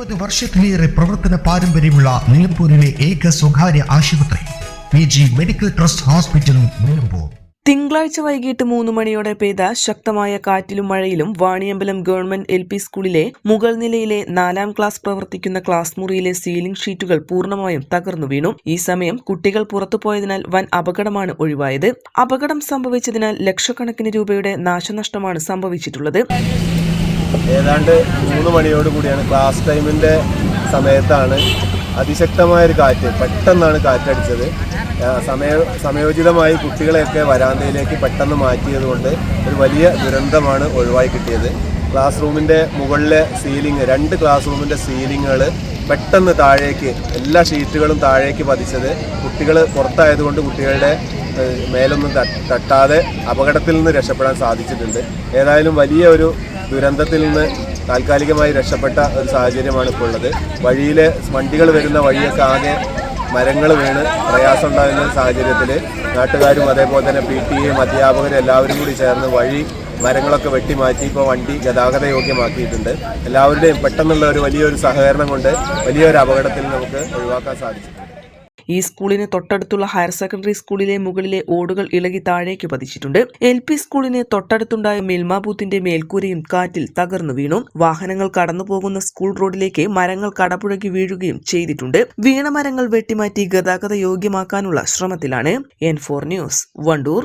ഇരുപത് വർഷത്തിലേറെ പ്രവർത്തന പാരമ്പര്യമുള്ള നിലമ്പൂരിലെ ഏക സ്വകാര്യ ആശുപത്രി പി ജി മെഡിക്കൽ ട്രസ്റ്റ് ഹോസ്പിറ്റലും നിലമ്പൂർ. തിങ്കളാഴ്ച വൈകിട്ട് മൂന്ന് മണിയോടെ പെയ്ത ശക്തമായ കാറ്റിലും മഴയിലും വാണിയമ്പലം ഗവൺമെന്റ് എൽ പി സ്കൂളിലെ മുകൾ നിലയിലെ നാലാം ക്ലാസ് പ്രവർത്തിക്കുന്ന ക്ലാസ് മുറിയിലെ സീലിംഗ് ഷീറ്റുകൾ പൂർണമായും തകർന്നു വീണു. ഈ സമയം കുട്ടികൾ പുറത്തുപോയതിനാൽ വൻ അപകടമാണ് ഒഴിവായത്. അപകടം സംഭവിച്ചതിനാൽ ലക്ഷക്കണക്കിന് രൂപയുടെ നാശനഷ്ടമാണ് സംഭവിച്ചിട്ടുള്ളത്. ഏതാണ്ട് മൂന്ന് മണിയോട് കൂടിയാണ് ക്ലാസ് ടൈമിന്റെ സമയത്താണ് അതിശക്തമായൊരു കാറ്റ് പെട്ടെന്നാണ് കാറ്റടിച്ചത്. സമയ സമയോചിതമായി കുട്ടികളെയൊക്കെ വരാന്തയിലേക്ക് പെട്ടെന്ന് മാറ്റിയത് കൊണ്ട് ഒരു വലിയ ദുരന്തമാണ് ഒഴിവായി കിട്ടിയത്. ക്ലാസ് റൂമിന്റെ മുകളിലെ സീലിംഗ് രണ്ട് ക്ലാസ് റൂമിന്റെ സീലിങ്ങുകൾ പെട്ടെന്ന് താഴേക്ക് എല്ലാ ഷീറ്റുകളും താഴേക്ക് പതിച്ചത് കുട്ടികൾ പുറത്തായതുകൊണ്ട് കുട്ടികളുടെ മേലൊന്നും തട്ടാതെ അപകടത്തിൽ നിന്ന് രക്ഷപ്പെടാൻ സാധിച്ചിട്ടുണ്ട്. ഏതായാലും വലിയ ഒരു ദുരന്തത്തിൽ നിന്ന് താൽക്കാലികമായി രക്ഷപ്പെട്ട ഒരു സാഹചര്യമാണ് ഇപ്പോൾ ഉള്ളത്. വഴിയിലെ വണ്ടികൾ വരുന്ന വഴിയൊക്കെ ആകെ മരങ്ങൾ വീണ് പ്രയാസം ഉണ്ടാകുന്ന സാഹചര്യത്തിൽ നാട്ടുകാരും അതേപോലെ തന്നെ പി ടി എയും അധ്യാപകരും എല്ലാവരും കൂടി ചേർന്ന് വഴി മരങ്ങളൊക്കെ വെട്ടിമാറ്റി ഇപ്പോൾ വണ്ടി ഗതാഗത യോഗ്യമാക്കിയിട്ടുണ്ട് എല്ലാവരുടെയും പെട്ടെന്നുള്ള ഒരു വലിയൊരു സഹകരണം കൊണ്ട് വലിയൊരു അപകടത്തിൽ നമുക്ക് ഒഴിവാക്കാൻ സാധിച്ചിട്ടുണ്ട്. ഈ സ്കൂളിന് തൊട്ടടുത്തുള്ള ഹയർ സെക്കൻഡറി സ്കൂളിലെ മുകളിലെ ഓടുകൾ ഇളകി താഴേക്ക് പതിച്ചിട്ടുണ്ട്. എൽ പി സ്കൂളിന് തൊട്ടടുത്തുണ്ടായ മിൽമാബൂത്തിന്റെ മേൽക്കൂരയും കാറ്റിൽ തകർന്നു വീണു. വാഹനങ്ങൾ കടന്നുപോകുന്ന സ്കൂൾ റോഡിലേക്ക് മരങ്ങൾ കടപുഴകി വീഴുകയും ചെയ്തിട്ടുണ്ട്. വീണ മരങ്ങൾ വെട്ടിമാറ്റി ഗതാഗത യോഗ്യമാക്കാനുള്ള ശ്രമത്തിലാണ് എൻ ഫോർ ന്യൂസ് വണ്ടൂർ.